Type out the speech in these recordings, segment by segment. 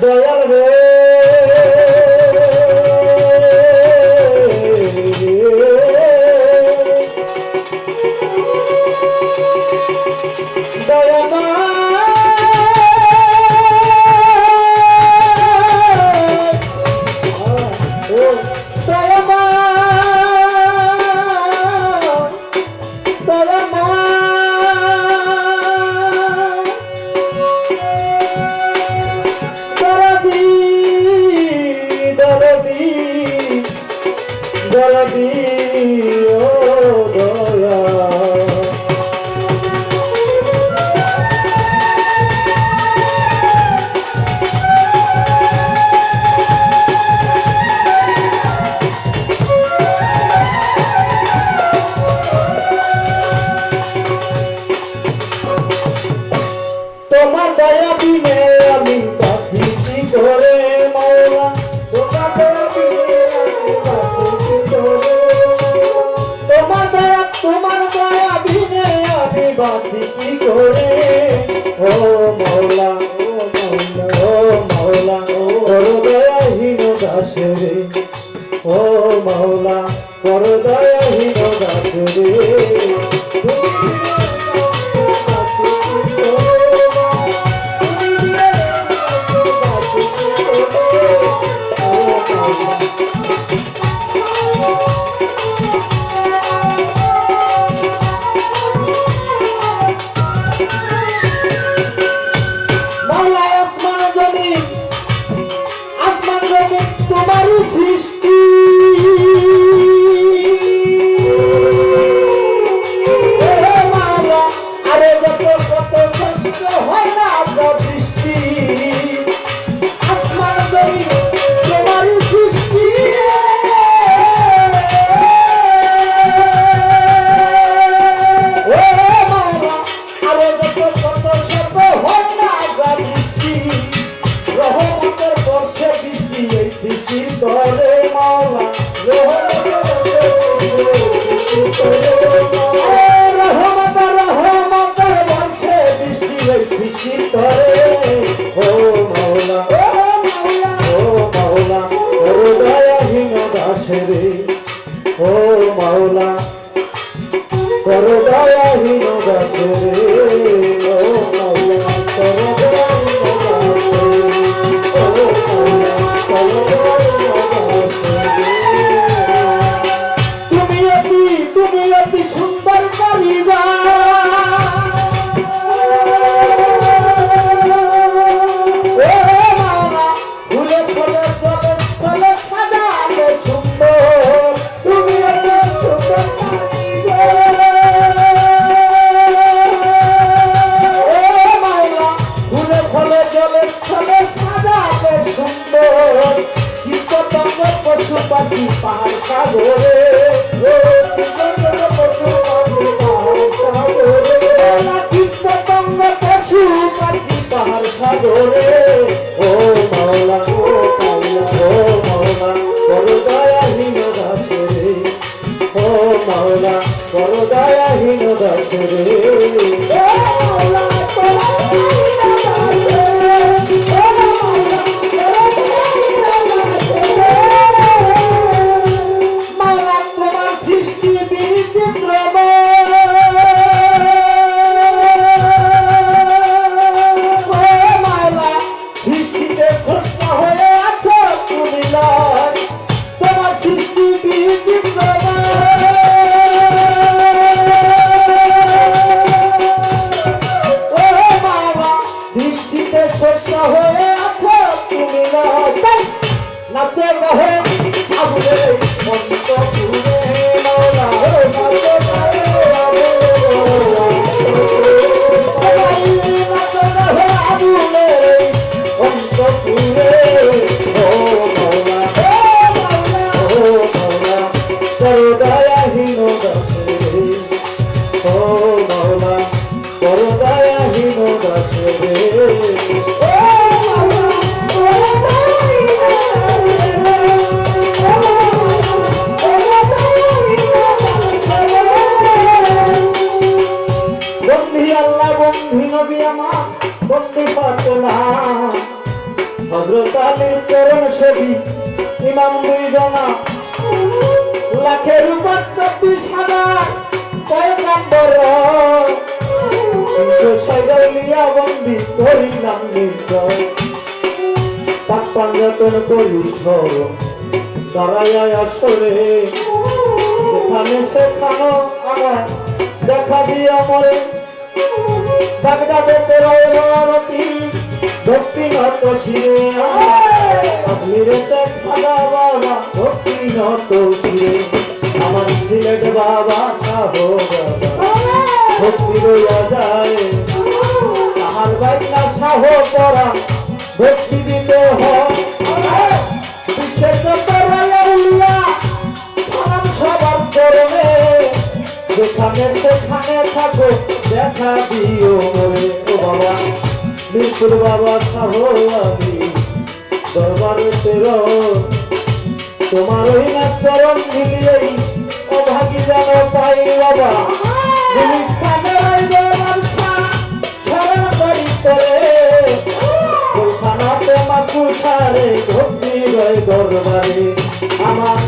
দয়াল রে তোমার দয়া বিনে আমি বাঁচি কি করে মাওলা? তোমার দয়া বিনে আমি বাঁচি কি করে তোমার দয়া তোমার দয়া বিনে আমি বাঁচি কি করে? ও মাওলা ও মাওলা ও মাওলা, ও দয়াহীন দাসের ছেড়ে ও মাওলা করো দয়াহীন গাছে ও তুমি অতি তুমি অতি সুন্দর বন্দি করিলাম নির্দয় পাক পাঞ্জাতন করি স্মরণ দাঁড়ায় আসরে যেখানে সেখানো আমার দেখা দিয়া মরে বাগদাদে তেরোটি ভক্তি নত শিরে আজমিরে খাদা বাবা নত শিরে আমার সিলেট বাবা শাহ বাবা ভক্তি রইয়া যায় আমার বাইনা শাহ পরা ভক্তি দিতে হয়। বিশ্বের সবার চরণে যেখানে সেখানে থাকো দেখা দিও মোরে ও বাবা বিপুল বাবা শাহ আমি দরবার তেরো তোমার ওই না চরণ দিলিয়েই অভাগী যেন পাই বাবা। মাকুসারে ভক্তি রয় দরবারে আমার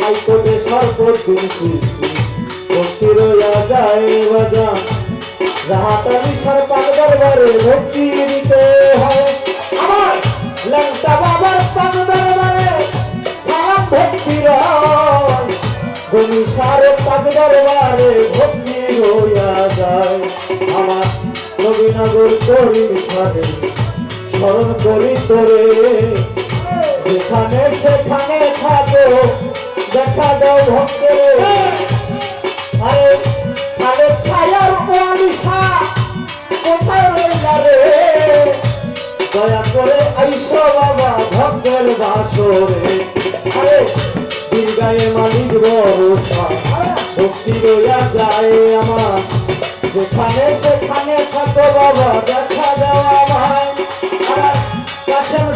হাইকোর্টে সর্বদিন সৃষ্টি। ভক্তি যায় বাজা। রাহাতালি সরকার দরবারে ভক্তি দিতে হয়। আমার লঙ্কা বাবার পান দরবারে সালাম ভক্তি রয়। গণিসার পাক দরবারে ভক্তি রইয়া যায়। আমার নবীনগর করিম সারে স্মরণ করি তোরে। যেখানে সেখানে থাকো, দেখা দাও ভক্তরে। আরে আরে ছায়ার ওয়ালিশা কোথায় রইলা রে? দয়া করে আইসো বাবা ভক্তের বাসরে। আরে, দীর্ঘায় মালিক ভরসা ভক্তি রইয়া যায় আমার। যেখানে সেখানে থাকো বাবা, দেখা দেওয়া আমায়।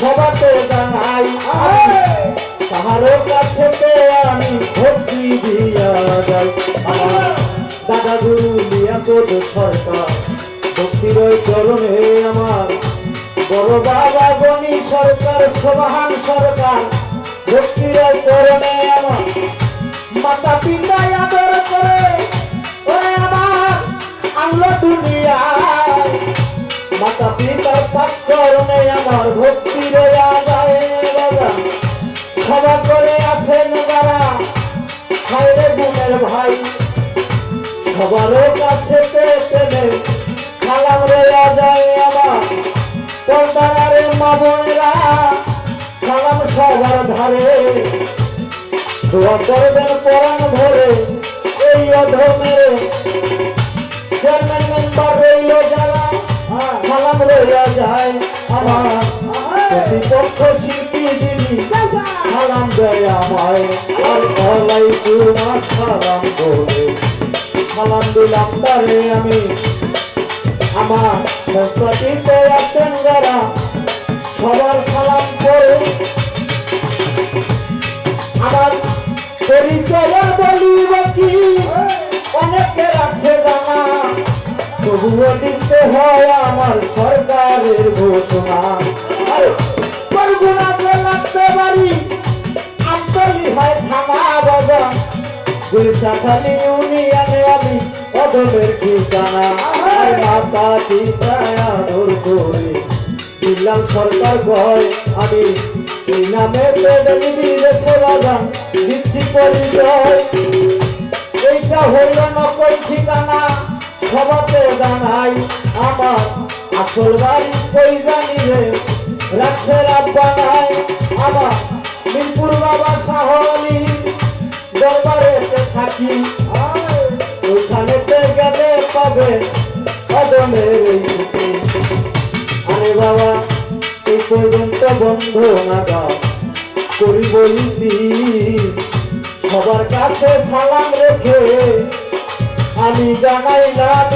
সবাতে জানাই তাহারও কাছে আমি ভক্তি দিয়া যাই। দাদা গুরু লিয়াকত সরকার, ভক্তির চরণে আমার। বড় বাবা গণি সরকার সোবাহান সরকার, ভক্তির ওই চরণে আমার। মাতা পিতা আদর করে, ওরে আমার আল্লাহ দুনিয়ায়। মাতা পিতার পাক আমার ভক্তি সবারও কাছে পেলে সালাম রয়া যায় আমার। পর্দারে মা বোনেরা, সালাম সবার ধারে। দোয়া করবেন পরাণ ভরে এই অধমের। চেয়ারম্যান মেম্বার রইল যারা, সালাম রইয়া যায় আমার। প্রতিপক্ষ শিল্পী দিদি সালাম দেয় আমায়। আর গলাই পুরা সালাম করে সালাম দিলাম তারে আমি আমার সংস্কৃতিতে আছেন যারা সবার সালাম করে আমার পরিচয় বলিব কি? অনেকে রাখে জানা, তবুও দিতে হয় আমার সরকারের ঘোষণা। আরে করগুনাতে লাগতে পারি আন্তরি হয় থানা বাজার। গুলশাখালি ইউনিয়নে আমি অদমের ঠিকানা আর মাতা পিতায় আদর করে। দিলাম সরকার ভয়, আমি নামে বেদনি বিদেশে বাজান দিচ্ছি পরিচয়। এইটা হইল নকল ঠিকানা সবাতে জানাই আমার আসল বাড়ি কই জানি রে রাখছে রাব্বানাই আমার মিরপুর বাবা শাহলি দরবারে থাকি। ওইখানেতে গেলে পাবে কদমের আরে বাবা এই পর্যন্ত বন্ধ না গাও করি বলছি সবার কাছে সালাম রেখে। আমি জানাইলাম